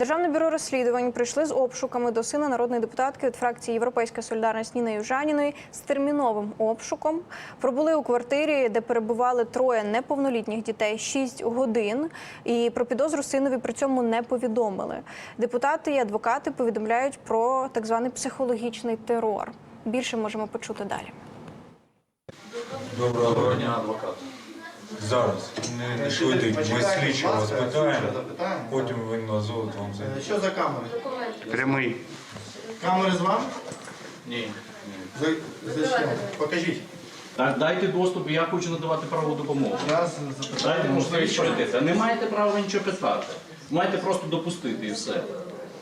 Державне бюро розслідувань прийшли з обшуками до сина народної депутатки від фракції Європейська Солідарність Ніни Южаніної з терміновим обшуком. Пробули у квартирі, де перебували троє неповнолітніх дітей 6 годин. І про підозру синові при цьому не повідомили. Депутати і адвокати повідомляють про так званий психологічний терор. Більше можемо почути далі. Доброго дня, адвокат. Зараз не, не швидить. Ми слідчого вас питаємо, потім він назвуть вам за Е, Що за камери? Прямий. Камери з вами? ні. За, за що? Покажіть. Так, дайте доступ, я хочу надавати правову допомогу. Раз Дайте можливість пройти. Не маєте права нічого питати. Маєте просто допустити і все.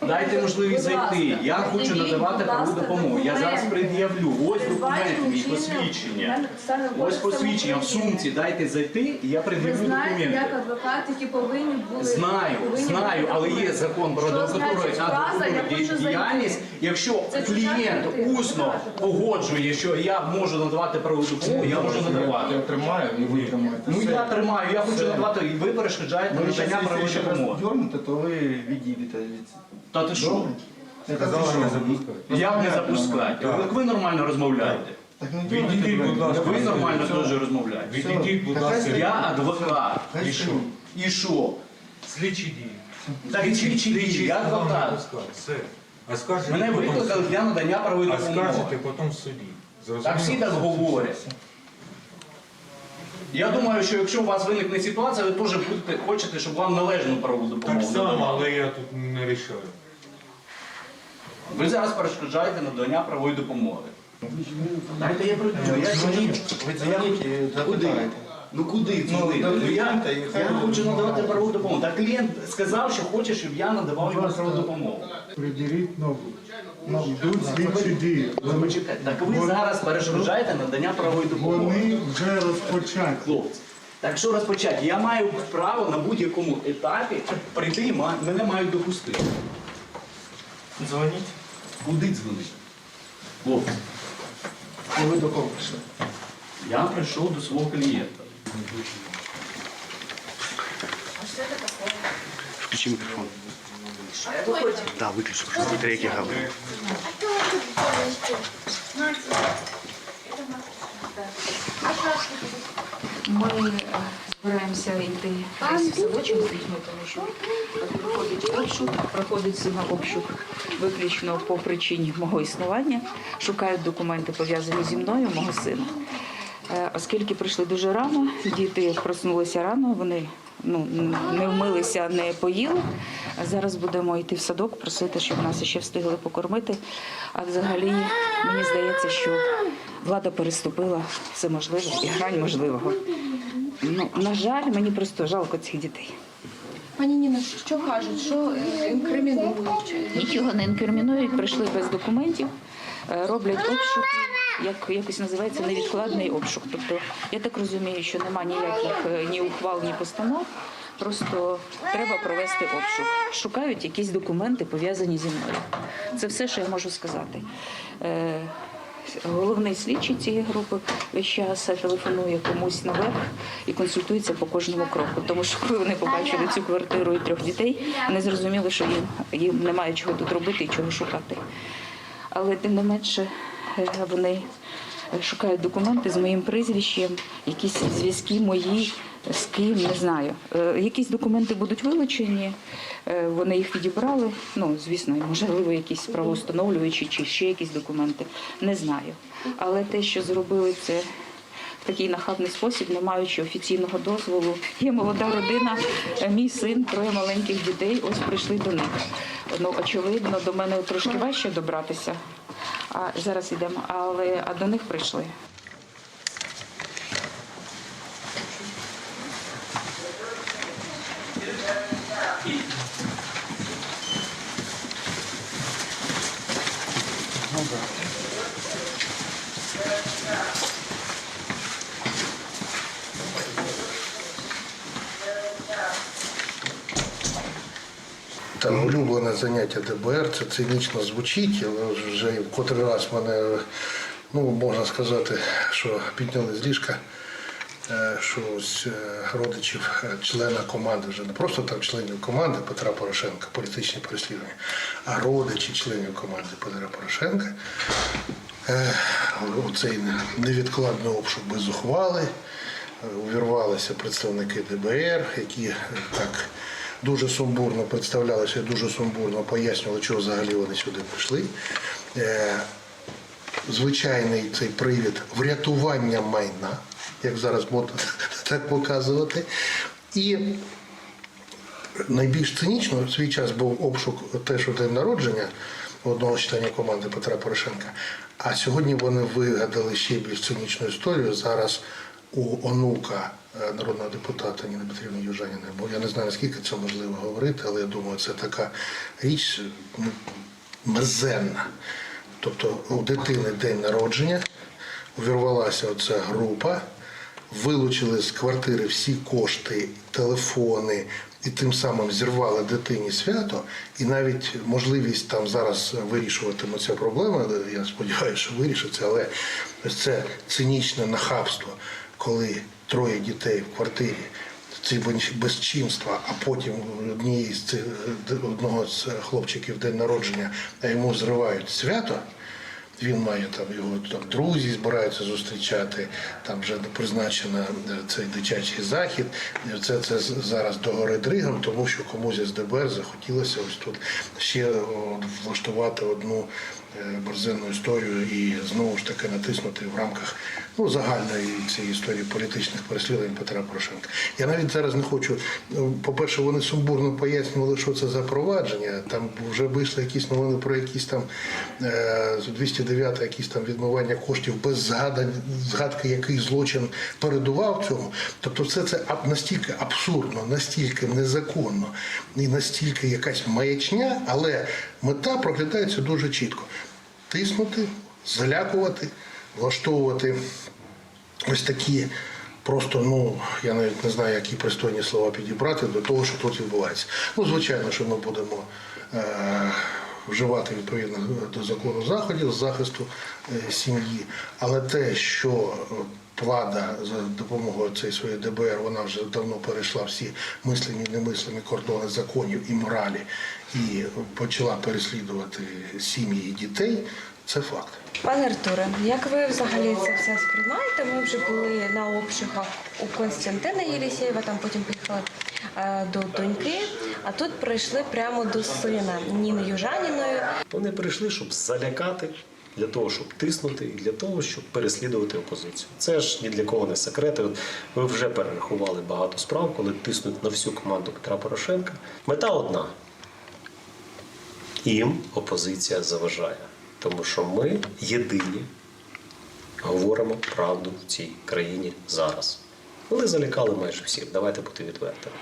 Дайте можливість зайти. Я хочу надавати правову допомогу. Я зараз пред'явлю. Ось документ мій, посвідчення. Ось посвідчення в сумці. Дайте зайти, і я Ви пред'явлю знаєте, як документи. адвокати, які повинні були Знаю, знаю, але є закон про адвокатуру і адвокатуру діяльність. Якщо клієнт усно погоджує, що я можу надавати правову допомогу, я можу надавати. Я тримаю і ви тримаєте. Ну я тримаю, я хочу надавати, і ви перешкоджаєте Ви надання якщо правової допомоги. дьорнете, то ви відійдете від... Та ти що? Сказали не запускати. Як не запускати? Так. Як ви нормально розмовляєте? Так не Відійдіть, будь ласка. Ви нормально теж розмовляєте. Відійдіть, будь ласка. Я адвокат. І що? І що? Слідчі дії. Так і Слідчі я адвокат. Все. А скажете Мене потім в викликали суді. для надання правової А допомоги. скажете потім в суді. Так всі так говорять. Я думаю, що якщо у вас виникне ситуація, ви теж будете хочете, щоб вам належну правову Так допомогу. само, надавали. але я тут не рішаю. Ви зараз перешкоджаєте надання правової допомоги. Дайте я пройду. Я Дзвоніть. Ви дзвоніть і Куди? запитаєте. Ну куди Ну, дзвонити? Ну, я, клієнта і хай я хочу надавати правову допомогу. Так клієнт сказав, що хоче, щоб я надавав йому правову допомогу. Приділіть ногу. Йдуть слідчі дії. Ви почекайте. Так ви зараз перешкоджаєте надання правової допомоги. Вони вже розпочаті. Хлопці. Так що розпочати? Я маю право на будь-якому етапі прийти і ма- мене мають допустити. Дзвоніть. Куди дзвонити? Хлопці, ви до кого прийшли? я прийшов до свого клієнта. Включи мікрофон. Да, виключи, що смотри, як я говорю. Ми е, збираємося йти в садочок з дітьми, тому що проходить обшук, проходить сина обшук виключно по причині мого існування. Шукають документи пов'язані зі мною, мого сина. Е, Оскільки прийшли дуже рано, діти проснулися рано, вони ну, не вмилися, не поїли. А зараз будемо йти в садок, просити, щоб нас ще встигли покормити. А взагалі мені здається, що влада переступила все можливе і грань можливого. Ну, на жаль, мені просто жалко цих дітей. Пані Ніна, що кажуть, що е, інкримінують? Нічого не інкримінують, прийшли без документів, е, роблять обшук, як якось називається невідкладний обшук. Тобто, я так розумію, що нема ніяких е, ні ухвал, ні постанов. Просто треба провести обшук. Шукають якісь документи, пов'язані зі мною. Це все, що я можу сказати. Е, Головний слідчий цієї групи весь час телефонує комусь наверх і консультується по кожному кроку. Тому що коли вони побачили цю квартиру і трьох дітей, вони зрозуміли, що їм, їм немає чого тут робити і чого шукати. Але тим не менше е, вони шукають документи з моїм прізвищем, якісь зв'язки мої з ким, не знаю. Е, Якісь документи будуть вилучені, е, вони їх відібрали. Ну, звісно, можливо, якісь правоустановлюючі чи ще якісь документи. Не знаю. Але те, що зробили це в такий нахабний спосіб, не маючи офіційного дозволу. Є молода родина, е, мій син, троє маленьких дітей. Ось прийшли до них. Ну, очевидно, до мене трошки важче добратися. А зараз йдемо, але а до них прийшли. Там улюблене заняття ДБР, це цинічно звучить, але вже в котрий раз мене, ну можна сказати, що підняли з ліжка. е, що ось е, родичів е, члена команди, вже не просто там членів команди Петра Порошенка, політичні переслідування, а родичі членів команди Петра Порошенка. У цей невідкладний обшук без ухвали. Увірвалися представники ДБР, які так дуже сумбурно представлялися, дуже сумбурно пояснювали, чого взагалі вони сюди прийшли. Е, Звичайний цей привід врятування майна, як зараз можна так показувати. І найбільш цинічно в свій час був обшук теж у день народження одного членів команди Петра Порошенка. А сьогодні вони вигадали ще більш цинічну історію. Зараз у онука е, народного депутата Ніни Петрівни Южаніної, бо я не знаю, наскільки це можливо говорити, але я думаю, це така річ ну, мерзенна. Тобто у дитини день народження, увірвалася оця група, вилучили з квартири всі кошти, телефони і тим самим зірвали дитині свято, і навіть можливість там зараз вирішуватиме ця проблема, я сподіваюся, що вирішиться, але це цинічне нахабство, коли троє дітей в квартирі. Ці безчинства, а потім однієї з цих одного з хлопчиків день народження, а йому зривають свято. Він має там його там друзі збираються зустрічати. Там вже призначено е, цей дитячий захід. Це це зараз догори дригом, тому що комусь з ДБР захотілося ось тут ще влаштувати одну е, історію і знову ж таки натиснути в рамках ну, загальної цієї історії політичних переслідувань Петра Порошенка. Я навіть зараз не хочу. ну, По-перше, вони сумбурно пояснювали, що це за провадження. Там вже вийшли якісь новини про якісь там е, 209 якісь там відмивання коштів без згадань, згадки, який злочин передував цьому. Тобто, все це настільки абсурдно, настільки незаконно і настільки якась маячня, але мета проглядається дуже чітко: тиснути, залякувати, влаштовувати ось такі. Просто ну я навіть не знаю, які пристойні слова підібрати до того, що тут відбувається. Ну, звичайно, що ми будемо е, вживати відповідно до закону заходів з захисту е, сім'ї, але те, що влада за допомогою цієї своєї ДБР, вона вже давно перейшла всі мислені і немислені кордони законів і моралі і почала переслідувати сім'ї і дітей, це факт. Пане Артуре, як ви взагалі це все сприймаєте? Ми вже були на обшуках у Константина Єлісєєва, там потім поїхали е, до доньки, а тут прийшли прямо до сина Ніни Южаніної. Вони прийшли, щоб залякати, для того, щоб тиснути, і для того, щоб переслідувати опозицію. Це ж ні для кого не секрет. Ви вже перерахували багато справ, коли тиснуть на всю команду Петра Порошенка. Мета одна. Їм опозиція заважає. Тому що ми єдині говоримо правду в цій країні зараз. Вони залякали майже всіх. Давайте бути відвертими.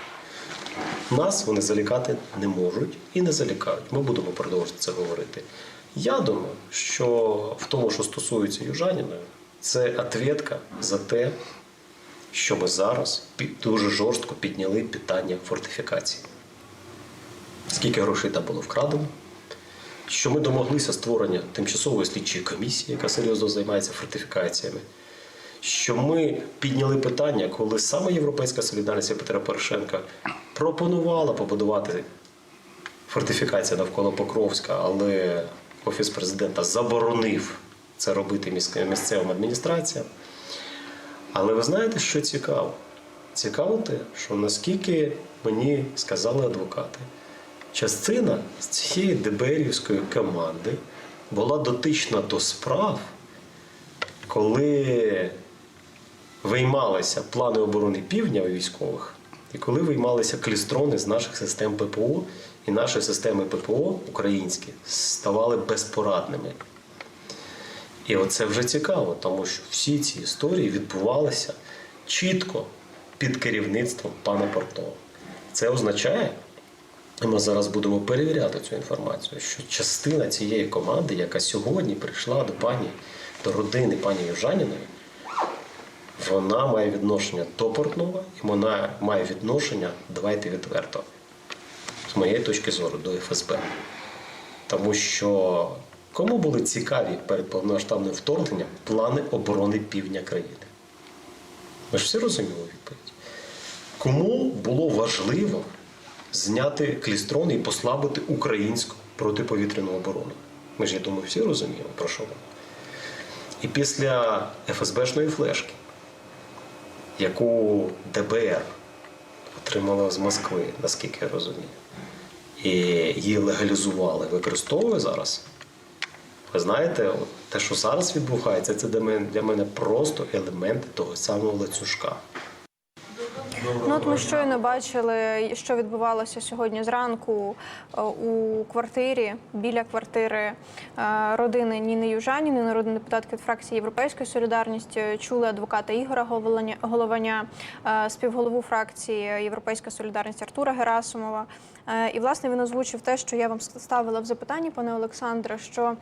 Нас вони залякати не можуть і не залякають. Ми будемо продовжувати це говорити. Я думаю, що в тому, що стосується Южаніної, це ответка за те, що ми зараз дуже жорстко підняли питання фортифікації. Скільки грошей там було вкрадено? Що ми домоглися створення тимчасової слідчої комісії, яка серйозно займається фортифікаціями що ми підняли питання, коли саме Європейська солідарність Петра Порошенка пропонувала побудувати фортифікацію навколо Покровська, але Офіс президента заборонив це робити місцевим адміністраціям. Але ви знаєте, що цікаво? Цікаво те, що наскільки мені сказали адвокати, частина з цієї ДБРівської команди була дотична до справ, коли виймалися плани оборони півдня військових, і коли виймалися клістрони з наших систем ППО, і наші системи ППО українські ставали безпорадними. І оце вже цікаво, тому що всі ці історії відбувалися чітко під керівництвом пана Портова. Це означає, і ми зараз будемо перевіряти цю інформацію, що частина цієї команди, яка сьогодні прийшла до пані, до родини пані Южаніної, вона має відношення до Портнова і вона має відношення, давайте відверто, моєї точки зору, до ФСБ. Тому що кому були цікаві перед повномасштабним вторгненням плани оборони півдня країни? Ми ж всі розуміли відповідь. Кому було важливо зняти клістрон і послабити українську протиповітряну оборону? Ми ж, я думаю, всі розуміємо, про що вона. І після ФСБшної флешки, яку ДБР отримала з Москви, наскільки я розумію, і її легалізували, використовує зараз. Ви знаєте, те, що зараз відбувається, це для мене, просто елемент того самого ланцюжка. Ну, от ми щойно бачили, що відбувалося сьогодні зранку е, у квартирі біля квартири е, родини Ніни Южаніни, народної депутатки від фракції Європейської солідарності. Чули адвоката Ігора Голованя- е, співголову фракції Європейська солідарність Артура Герасимова. Е, І власне він озвучив те, що я вам ставила в запитанні, пане Олександре, що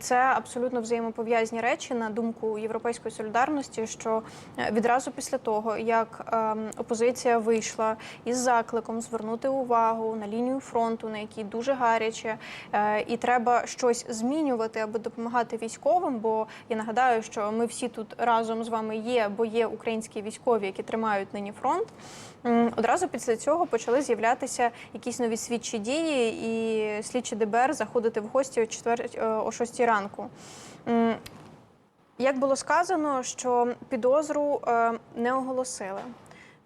це абсолютно взаємопов'язані речі на думку Європейської солідарності, що е, відразу після того, як ем, опозиція вийшла із закликом звернути увагу на лінію фронту, на якій дуже гаряче, е, і треба щось змінювати, аби допомагати військовим. Бо я нагадаю, що ми всі тут разом з вами є, бо є українські військові, які тримають нині фронт. Одразу після цього почали з'являтися якісь нові слідчі дії, і слідчі ДБР заходити в гості о 4, е, о 6 ранку. Як було сказано, що підозру е, не оголосили.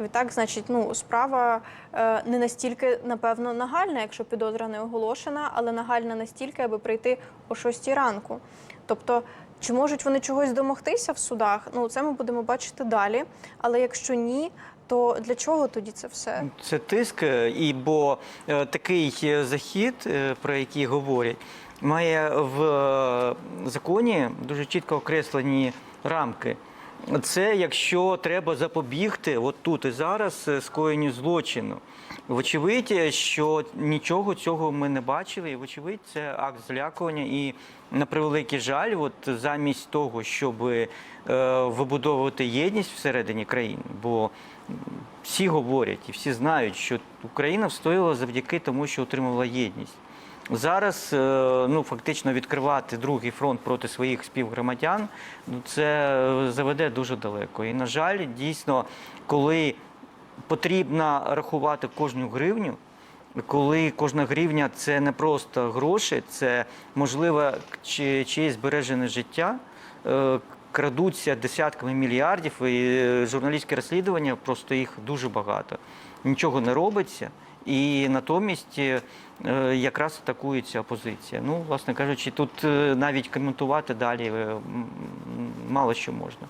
Відтак, значить, ну справа е, не настільки, напевно, нагальна, якщо підозра не оголошена, але нагальна настільки, аби прийти о 6 ранку. Тобто, чи можуть вони чогось домогтися в судах? Ну, це ми будемо бачити далі. Але якщо ні, то для чого тоді це все? Це тиск, е, і бо е, такий е, захід, е, про який говорять, має в е, законі дуже чітко окреслені рамки. Це якщо треба запобігти от тут і зараз е, скоєнню злочину. Вочевидь, що нічого цього ми не бачили, і вочевидь, це акт злякування. І на превеликий жаль, от замість того, щоб е, вибудовувати єдність всередині країни, бо всі говорять і всі знають, що Україна встояла завдяки тому, що отримала єдність. Зараз е, ну фактично відкривати другий фронт проти своїх співгромадян, ну це е, заведе дуже далеко. І на жаль, дійсно, коли потрібно рахувати кожну гривню, коли кожна гривня це не просто гроші, це можливо чи чиєсь збережене життя. е, Крадуться десятками мільярдів, і журналістське розслідування просто їх дуже багато. Нічого не робиться, і натомість е, якраз атакується опозиція. Ну, власне кажучи, тут е, навіть коментувати далі е, мало що можна.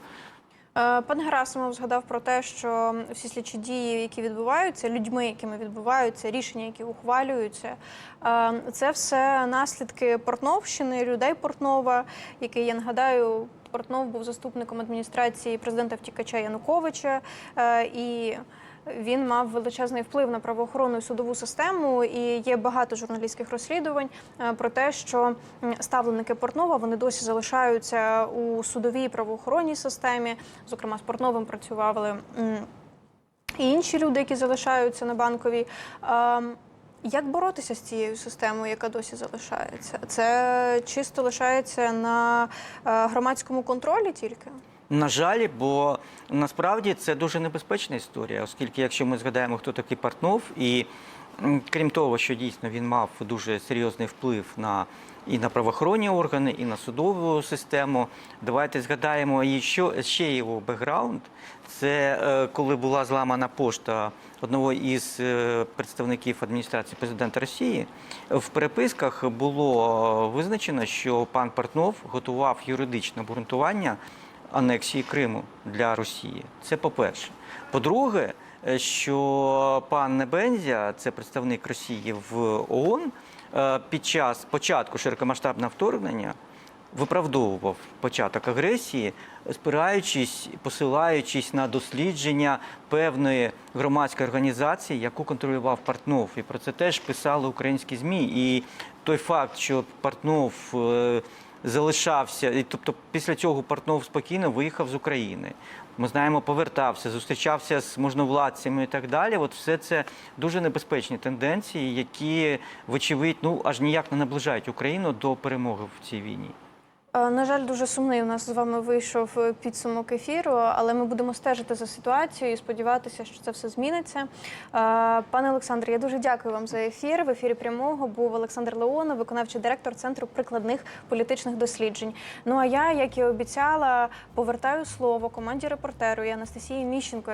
Пан Герасимов згадав про те, що всі слідчі дії, які відбуваються, людьми, якими відбуваються, рішення, які ухвалюються, це все наслідки Портновщини, людей Портнова, який я нагадаю, Портнов був заступником адміністрації президента втікача Януковича і. Він мав величезний вплив на правоохоронну і судову систему, і є багато журналістських розслідувань е, про те, що ставленики Портнова вони досі залишаються у судовій правоохоронній системі. Зокрема, з Портновим працювали і інші люди, які залишаються на банковій. Ем, Як боротися з цією системою, яка досі залишається? Це чисто лишається на е, громадському контролі тільки? На жаль, бо насправді це дуже небезпечна історія, оскільки, якщо ми згадаємо, хто такий Портнов, і крім того, що дійсно він мав дуже серйозний вплив на і на правоохоронні органи, і на судову систему. Давайте згадаємо і що ще його бекграунд. Це е, коли була зламана пошта одного із е, представників адміністрації президента Росії. В переписках було визначено, що пан Портнов готував юридичне обґрунтування анексії Криму для Росії. Це по-перше. По-друге, е, що пан Небензя, це представник Росії в ООН, е, під час початку широкомасштабного вторгнення виправдовував початок агресії, спираючись, посилаючись на дослідження певної громадської організації, яку контролював Портнов. І про це теж писали українські ЗМІ. І той факт, що Портнов е, залишався, і тобто після цього Портнов спокійно виїхав з України. Ми знаємо, повертався, зустрічався з можновладцями і так далі. От все це дуже небезпечні тенденції, які, вочевидь, ну аж ніяк не наближають Україну до перемоги в цій війні. Е, На жаль, дуже сумний у нас з вами вийшов е, підсумок ефіру, але ми будемо стежити за ситуацією і сподіватися, що це все зміниться. Е, Пане Олександре, я дуже дякую вам за ефір. В ефірі прямого був Олександр Леонов, виконавчий директор Центру прикладних політичних досліджень. Ну а я, як і обіцяла, повертаю слово команді репортеру і Анастасії Міщенко.